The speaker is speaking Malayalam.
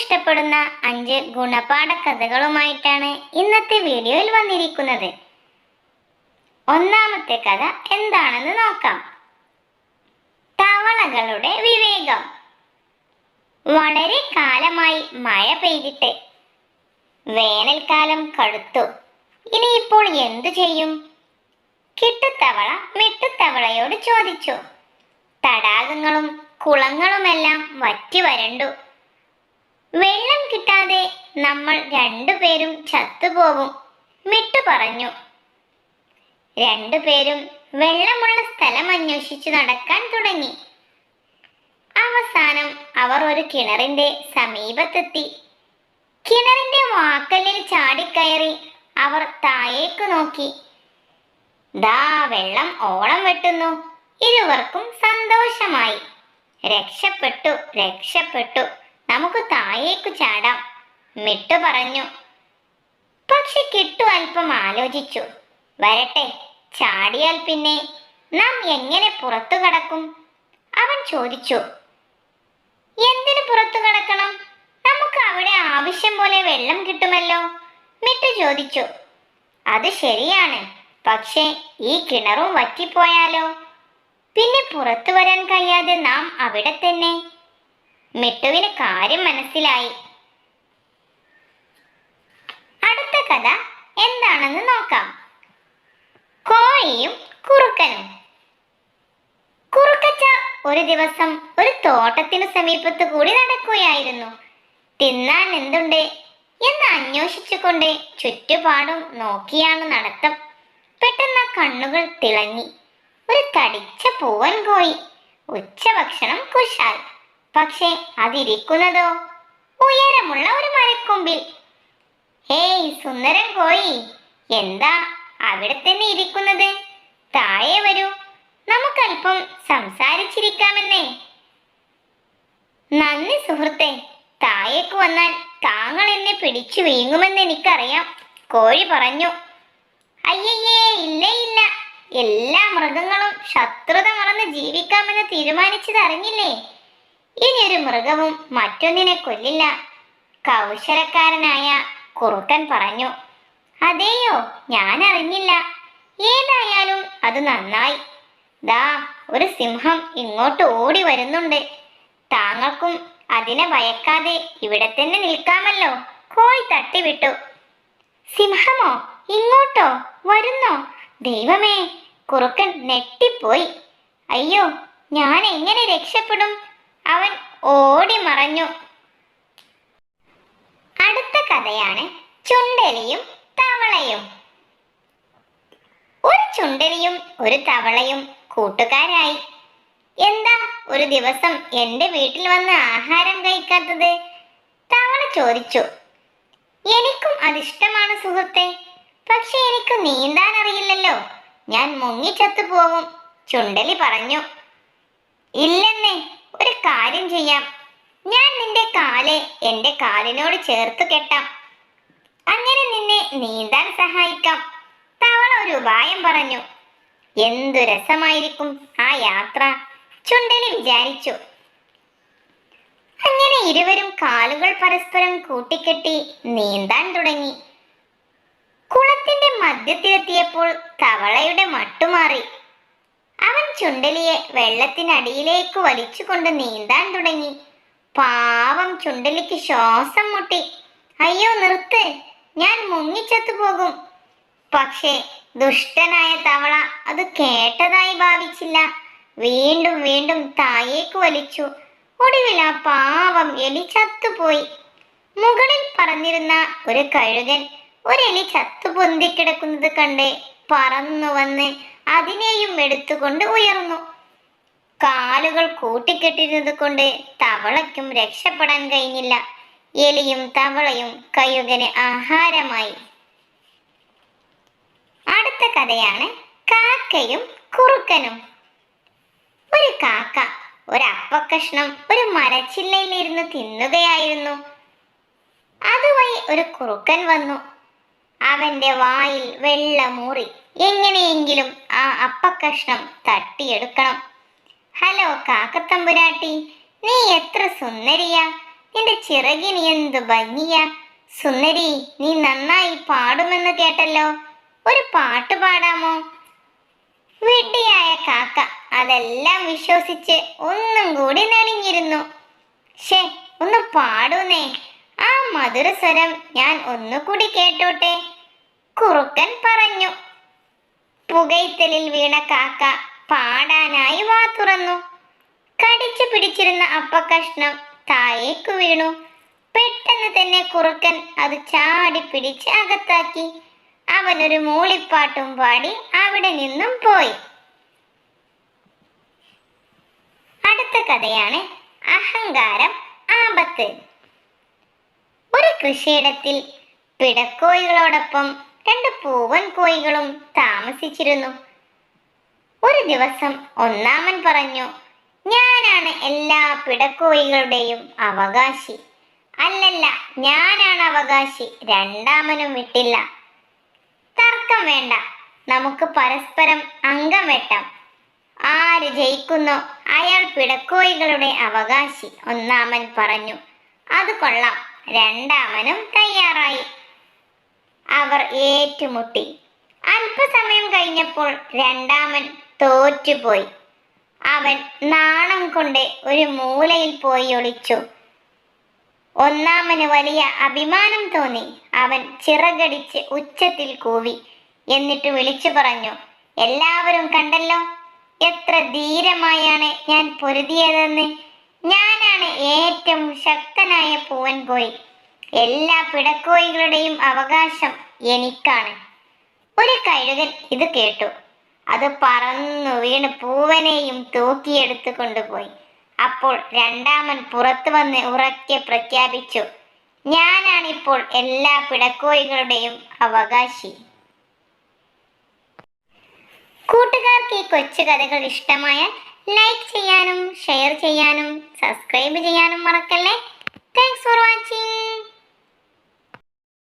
ഇഷ്ടപ്പെടുന്ന അഞ്ച് ഗുണപാഠ കഥകളുമായിട്ടാണ് ഇന്നത്തെ വീഡിയോയിൽ വന്നിരിക്കുന്നത്. ഒന്നാമത്തെ കഥ എന്താണെന്ന് നോക്കാം. തവളകളുടെ വിവേകം. വളരെ കാലമായി മഴ പെയ്തിട്ട് വേനൽക്കാലം കടുത്തു. ഇനിയിപ്പോൾ എന്തു ചെയ്യും? കിട്ടുത്തവള മെട്ടുത്തവളയോട് ചോദിച്ചു. തടാകങ്ങളും കുളങ്ങളുമെല്ലാം വറ്റി വരണ്ടു. വെള്ളം കിട്ടാതെ നമ്മൾ രണ്ടുപേരും ചത്തുപോകും. മിട്ടു പറഞ്ഞു. രണ്ടുപേരും വെള്ളമുള്ള സ്ഥലം അന്വേഷിച്ചു നടക്കാൻ തുടങ്ങി. അവസാനം അവർ ഒരു കിണറിന്റെ സമീപത്തെത്തി. കിണറിന്റെ വാക്കല്ലിൽ ചാടിക്കയറി അവർ താഴേക്ക് നോക്കി. ദാ വെള്ളം ഓളം വെട്ടുന്നു. ഇരുവർക്കും സന്തോഷമായി. രക്ഷപ്പെട്ടു രക്ഷപ്പെട്ടു. നമുക്ക് താഴേക്ക് ചാടാം. മിട്ടു പറഞ്ഞു. പക്ഷെ കിട്ടു അല്പം ആലോചിച്ചു. വരട്ടെ ചാടിയാൽ പിന്നെ നാം എങ്ങനെ പുറത്തു കടക്കും? അവൻ ചോദിച്ചു. എന്തിനു പുറത്തു കടക്കണം? നമുക്ക് അവിടെ ആവശ്യം പോലെ വെള്ളം കിട്ടുമല്ലോ? മിട്ടു ചോദിച്ചു. അത് ശരിയാണ്. പക്ഷേ ഈ കിണറും വറ്റിപ്പോയാലോ? പിന്നെ പുറത്തു വരാൻ കഴിയാതെ നാം അവിടെ തന്നെ മിട്ടുവിന് കാര്യം മനസ്സിലായി. അടുത്ത കഥ എന്താണെന്ന് നോക്കാം. കോഴിയും കുറുക്കനും. കുറുക്കച്ച ഒരു ദിവസം ഒരു തോട്ടത്തിനു സമീപത്ത് കൂടി നടക്കുകയായിരുന്നു. തിന്നാൻ എന്തുണ്ട് എന്ന് അന്വേഷിച്ചുകൊണ്ട് ചുറ്റുപാടും നോക്കിയാണ് നടത്തം. പെട്ടെന്ന് കണ്ണുകൾ തിളങ്ങി. ഒരു തടിച്ച പൂവൻ കോഴി ഉച്ചഭക്ഷണം കുശാൽ. പക്ഷേ അതിരിക്കുന്നതോ? ഉയരമുള്ള ഒരു മരക്കൊമ്പിൽ. ഹേയ് സുന്ദരൻ കോഴി എന്താ അവിടെ തന്നെ ഇരിക്കുന്നത്? താഴെ വരൂ. നമുക്കല്പം സംസാരിച്ചിരിക്കാമെന്നേ. നന്ദി സുഹൃത്തെ താഴേക്ക് വന്നാൽ താങ്കൾ എന്നെ പിടിച്ചു വീങ്ങുമെന്ന് എനിക്കറിയാം. കോഴി പറഞ്ഞു അയ്യയ്യേ ഇല്ല ഇല്ല. എല്ലാ മൃഗങ്ങളും ശത്രുത മറന്ന് ജീവിക്കാമെന്ന് തീരുമാനിച്ചത് ഇനി ഒരു മൃഗവും മറ്റൊന്നിനെ കൊല്ലില്ല. കൗശലക്കാരനായ കുറുക്കൻ പറഞ്ഞു അതെയോ ഞാൻ അറിഞ്ഞില്ല ഏതായാലും അത് നന്നായി. ദാ ഒരു സിംഹം ഇങ്ങോട്ട് ഓടി വരുന്നുണ്ട്. താങ്കൾക്കും അതിനെ ഭയക്കാതെ ഇവിടെ തന്നെ നിൽക്കാമല്ലോ. കോഴി തട്ടിവിട്ടു. സിംഹമോ ഇങ്ങോട്ടോ? വരുന്നോ? ദൈവമേ. കുറുക്കൻ നെട്ടിപ്പോയി. അയ്യോ ഞാൻ എങ്ങനെ രക്ഷപ്പെടും? അവൻ ഓടി മറഞ്ഞു. അടുത്ത കഥയാണ് ചുണ്ടലിയും തവളയും. ഒരു ചുണ്ടലിയും ഒരു തവളയും കൂട്ടുകാരായി. എന്താ ഒരു ദിവസം എന്റെ വീട്ടിൽ വന്ന് ആഹാരം കഴിക്കാത്തത്? തവള ചോദിച്ചു. എനിക്കും അതിഷ്ടമാണ് സുഹൃത്തെ. പക്ഷെ എനിക്ക് നീന്താൻ അറിയില്ലല്ലോ. ഞാൻ മുങ്ങിച്ചത്തു പോകും ചുണ്ടലി പറഞ്ഞു. ഇല്ലെന്നേ ഒരു കാര്യം ചെയ്യാം. ഞാൻ നിന്റെ കാൽ എന്റെ കാലിനോട് ചേർത്ത് കെട്ടാം. അങ്ങനെ നിന്നെ നീന്താൻ സഹായിക്കാം. തവള ഒരു ഉപായം പറഞ്ഞു. എന്തു രസമായിരിക്കും ആ യാത്ര? ചുണ്ടലി വിചാരിച്ചു. അങ്ങനെ ഇരുവരും കാലുകൾ പരസ്പരം കൂട്ടിക്കെട്ടി നീന്താൻ തുടങ്ങി. കുളത്തിന്റെ മധ്യത്തിലെത്തിയപ്പോൾ തവളയുടെ മട്ടുമാറി അവൻ ചുണ്ടലിയെ വെള്ളത്തിനടിയിലേക്ക് വലിച്ചുകൊണ്ട് നീന്താൻ തുടങ്ങി. പാവം ചുണ്ടലിക്ക് ശ്വാസം മുട്ടി. അയ്യോ നിർത്ത്. ഞാൻ മുങ്ങിച്ചത്തു പോകും. പക്ഷേ ദുഷ്ടനായ തവള അത് കേട്ടതായി ഭാവിച്ചില്ല. വീണ്ടും വീണ്ടും താഴേക്ക് വലിച്ചു. ഒടുവിൽ ആ പാവം എലി ചത്തുപോയി. മുകളിൽ പറന്നിരുന്ന ഒരു കഴുകൻ ഒരു എലി ചത്തു പൊന്തിക്കിടക്കുന്നത് കണ്ട് പറന്നു വന്ന് അതിനെയും എടുത്തുകൊണ്ട് ഉയർന്നു. കാലുകൾ കൂട്ടിക്കെട്ടിരുന്നത് കൊണ്ട് തവളയ്ക്കും രക്ഷപ്പെടാൻ കഴിഞ്ഞില്ല. എലിയും തവളയും കയുകന് ആഹാരമായി. അടുത്ത കഥയാണ് കാക്കയും കുറുക്കനും. ഒരു കാക്ക ഒരു അപ്പക്കഷ്ണം ഒരു മരച്ചില്ലയിലിരുന്ന് തിന്നുകയായിരുന്നു. അതുവഴി ഒരു കുറുക്കൻ വന്നു. അവന്റെ വായിൽ വെള്ളമൂറി. എങ്ങനെയെങ്കിലും ആ അപ്പക്കഷ്ണം തട്ടിയെടുക്കണം. ഹലോ കാക്കത്തമ്പുരാട്ടി നീ എത്ര സുന്ദരിയാ. നിന്റെ ചിറകിന് എന്ത് ഭംഗിയാ. സുന്ദരി നീ നന്നായി പാടുമെന്ന് കേട്ടല്ലോ. ഒരു പാട്ട് പാടാമോ? വിഡ്ഢിയായ കാക്ക അതെല്ലാം വിശ്വസിച്ച് ഒന്നും കൂടി നലിഞ്ഞിരുന്നു ഷേ ഒന്ന് പാടൂന്നേ. ആ മധുരസ്വരം ഞാൻ ഒന്നുകൂടി കേട്ടോട്ടെ. കുറുക്കൻ പറഞ്ഞു പുകയ്ത്തലിൽ വീണ കാക്ക പാടാനായി വാ തുറന്നു. കടിച്ചു പിടിച്ചിരുന്ന അപ്പക്കഷ്ണം താഴേക്ക് വീണു. പെട്ടെന്ന് തന്നെ കുറുക്കൻ അത് ചാടി പിടിച്ച് അകത്താക്കി. അവനൊരു മൂളിപ്പാട്ടും പാടി അവിടെ നിന്നും പോയി. അടുത്ത കഥയാണ് അഹങ്കാരം ആപത്ത്. ഒരു കൃഷിയിടത്തിൽ പിടക്കോഴികളോടൊപ്പം രണ്ട് പൂവൻ കോഴികളും താമസിച്ചിരുന്നു. ഒരു ദിവസം ഒന്നാമൻ പറഞ്ഞു ഞാനാണ് എല്ലാ പിടക്കോഴികളുടെയും അവകാശി. അല്ലല്ല ഞാനാണ് അവകാശി. രണ്ടാമനും വിട്ടില്ല. തർക്കം വേണ്ട. നമുക്ക് പരസ്പരം അംഗം വെട്ടാം. ആര് ജയിക്കുന്നോ? അയാൾ പിടക്കോഴികളുടെ അവകാശി ഒന്നാമൻ പറഞ്ഞു. അത് കൊള്ളാം. രണ്ടാമനും തയ്യാറായി. അവർ ഏറ്റുമുട്ടി. അല്പസമയം കഴിഞ്ഞപ്പോൾ രണ്ടാമൻ തോറ്റുപോയി. അവൻ നാണം കൊണ്ട് ഒരു മൂലയിൽ പോയി ഒളിച്ചു. ഒന്നാമന് വലിയ അഭിമാനം തോന്നി. അവൻ ചിറകടിച്ച് ഉച്ചത്തിൽ കൂവി. എന്നിട്ട് വിളിച്ചു പറഞ്ഞു എല്ലാവരും കണ്ടല്ലോ എത്ര ധീരമായാണ് ഞാൻ പൊരുതിയതെന്ന്. ഞാനാണ് ഏറ്റവും ശക്തനായ പൂവൻ കോഴി എല്ലാ പിടക്കോഴികളുടെയും അവകാശം എനിക്കാണ്. ഒരു കഴുകൻ ഇത് കേട്ടു. അത് പറന്നു വീണ് പൂവനെയും തൂക്കിയെടുത്ത് കൊണ്ടുപോയി. അപ്പോൾ രണ്ടാമൻ പുറത്തു വന്ന് ഉറക്കെ പ്രഖ്യാപിച്ചു ഞാനാണിപ്പോൾ എല്ലാ പിടക്കോഴികളുടെയും അവകാശി. കൂട്ടുകാർക്ക് ഈ കൊച്ചു കഥകൾ ഇഷ്ടമായാൽ ലൈക്ക് ചെയ്യാനും ഷെയർ ചെയ്യാനും സബ്സ്ക്രൈബ് ചെയ്യാനും മറക്കല്ലേ.